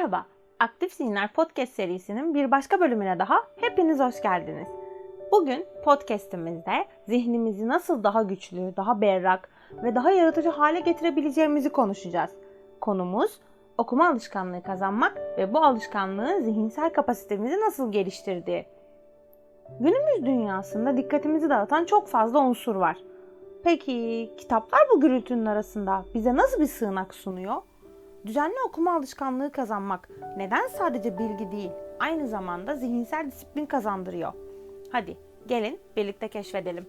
Merhaba, Aktif Zihinler Podcast serisinin bir başka bölümüne daha hepiniz hoş geldiniz. Bugün podcast'imizde zihnimizi nasıl daha güçlü, daha berrak ve daha yaratıcı hale getirebileceğimizi konuşacağız. Konumuz okuma alışkanlığı kazanmak ve bu alışkanlığın zihinsel kapasitemizi nasıl geliştirdiği. Günümüz dünyasında dikkatimizi dağıtan çok fazla unsur var. Peki kitaplar bu gürültünün arasında bize nasıl bir sığınak sunuyor? Düzenli okuma alışkanlığı kazanmak neden sadece bilgi değil, aynı zamanda zihinsel disiplin kazandırıyor? Hadi gelin birlikte keşfedelim.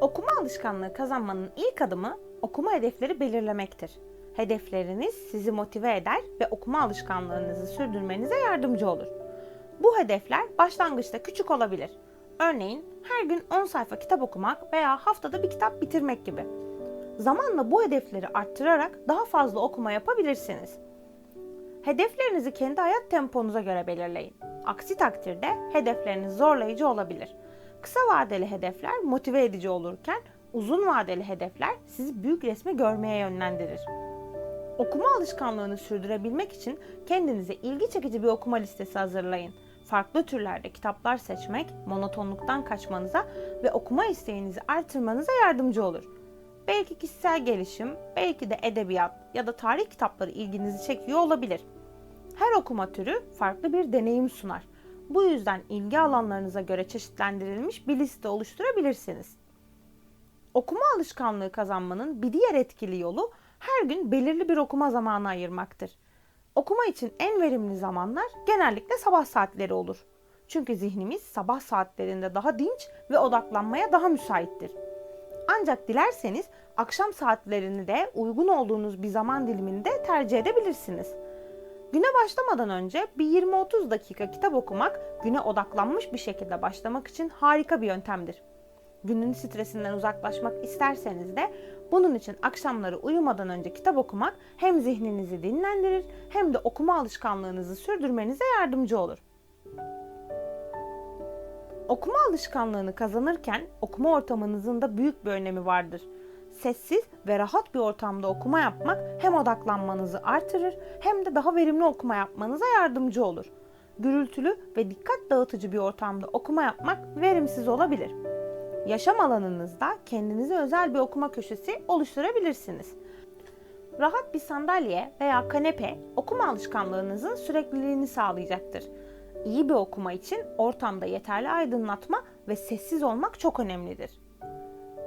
Okuma alışkanlığı kazanmanın ilk adımı okuma hedefleri belirlemektir. Hedefleriniz sizi motive eder ve okuma alışkanlığınızı sürdürmenize yardımcı olur. Bu hedefler başlangıçta küçük olabilir. Örneğin her gün 10 sayfa kitap okumak veya haftada bir kitap bitirmek gibi. Zamanla bu hedefleri arttırarak daha fazla okuma yapabilirsiniz. Hedeflerinizi kendi hayat temponuza göre belirleyin. Aksi takdirde hedefleriniz zorlayıcı olabilir. Kısa vadeli hedefler motive edici olurken uzun vadeli hedefler sizi büyük resmi görmeye yönlendirir. Okuma alışkanlığını sürdürebilmek için kendinize ilgi çekici bir okuma listesi hazırlayın. Farklı türlerde kitaplar seçmek monotonluktan kaçmanıza ve okuma isteğinizi artırmanıza yardımcı olur. Belki kişisel gelişim, belki de edebiyat ya da tarih kitapları ilginizi çekiyor olabilir. Her okuma türü farklı bir deneyim sunar. Bu yüzden ilgi alanlarınıza göre çeşitlendirilmiş bir liste oluşturabilirsiniz. Okuma alışkanlığı kazanmanın bir diğer etkili yolu her gün belirli bir okuma zamanı ayırmaktır. Okuma için en verimli zamanlar genellikle sabah saatleri olur. Çünkü zihnimiz sabah saatlerinde daha dinç ve odaklanmaya daha müsaittir. Ancak dilerseniz akşam saatlerini de uygun olduğunuz bir zaman diliminde tercih edebilirsiniz. Güne başlamadan önce bir 20-30 dakika kitap okumak güne odaklanmış bir şekilde başlamak için harika bir yöntemdir. Günün stresinden uzaklaşmak isterseniz de bunun için akşamları uyumadan önce kitap okumak hem zihninizi dinlendirir hem de okuma alışkanlığınızı sürdürmenize yardımcı olur. Okuma alışkanlığını kazanırken okuma ortamınızın da büyük bir önemi vardır. Sessiz ve rahat bir ortamda okuma yapmak hem odaklanmanızı artırır hem de daha verimli okuma yapmanıza yardımcı olur. Gürültülü ve dikkat dağıtıcı bir ortamda okuma yapmak verimsiz olabilir. Yaşam alanınızda kendinize özel bir okuma köşesi oluşturabilirsiniz. Rahat bir sandalye veya kanepe okuma alışkanlığınızın sürekliliğini sağlayacaktır. İyi bir okuma için ortamda yeterli aydınlatma ve sessiz olmak çok önemlidir.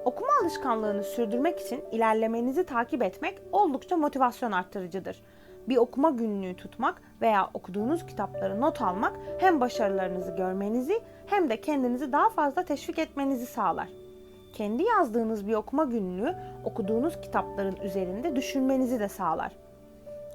Okuma alışkanlığını sürdürmek için ilerlemenizi takip etmek oldukça motivasyon arttırıcıdır. Bir okuma günlüğü tutmak veya okuduğunuz kitapları not almak hem başarılarınızı görmenizi hem de kendinizi daha fazla teşvik etmenizi sağlar. Kendi yazdığınız bir okuma günlüğü okuduğunuz kitapların üzerinde düşünmenizi de sağlar.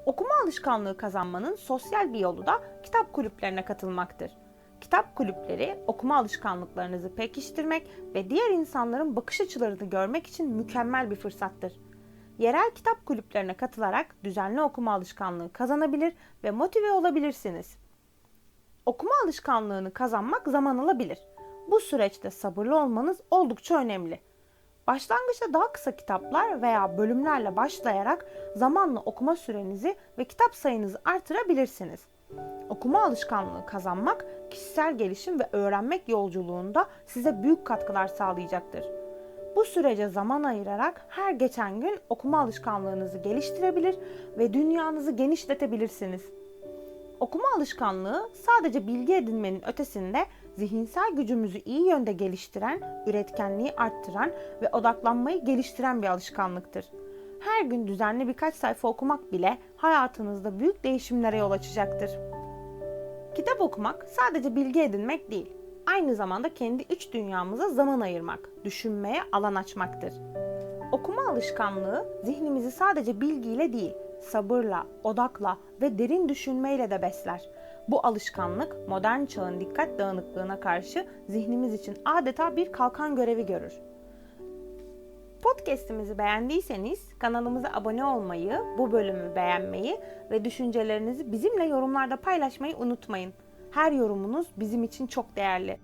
Okuma alışkanlığı kazanmanın sosyal bir yolu da kitap kulüplerine katılmaktır. Kitap kulüpleri okuma alışkanlıklarınızı pekiştirmek ve diğer insanların bakış açılarını görmek için mükemmel bir fırsattır. Yerel kitap kulüplerine katılarak düzenli okuma alışkanlığı kazanabilir ve motive olabilirsiniz. Okuma alışkanlığını kazanmak zaman alabilir. Bu süreçte sabırlı olmanız oldukça önemli. Başlangıçta daha kısa kitaplar veya bölümlerle başlayarak zamanla okuma sürenizi ve kitap sayınızı artırabilirsiniz. Okuma alışkanlığı kazanmak kişisel gelişim ve öğrenmek yolculuğunda size büyük katkılar sağlayacaktır. Bu sürece zaman ayırarak her geçen gün okuma alışkanlığınızı geliştirebilir ve dünyanızı genişletebilirsiniz. Okuma alışkanlığı sadece bilgi edinmenin ötesinde zihinsel gücümüzü iyi yönde geliştiren, üretkenliği arttıran ve odaklanmayı geliştiren bir alışkanlıktır. Her gün düzenli birkaç sayfa okumak bile hayatınızda büyük değişimlere yol açacaktır. Kitap okumak sadece bilgi edinmek değil, aynı zamanda kendi iç dünyamıza zaman ayırmak, düşünmeye alan açmaktır. Okuma alışkanlığı zihnimizi sadece bilgiyle değil, sabırla, odakla ve derin düşünmeyle de besler. Bu alışkanlık modern çağın dikkat dağınıklığına karşı zihnimiz için adeta bir kalkan görevi görür. Podcast'imizi beğendiyseniz kanalımıza abone olmayı, bu bölümü beğenmeyi ve düşüncelerinizi bizimle yorumlarda paylaşmayı unutmayın. Her yorumunuz bizim için çok değerli.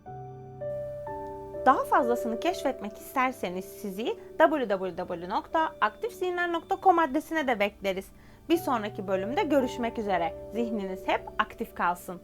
Daha fazlasını keşfetmek isterseniz sizi www.aktifzihinler.com adresine de bekleriz. Bir sonraki bölümde görüşmek üzere. Zihniniz hep aktif kalsın.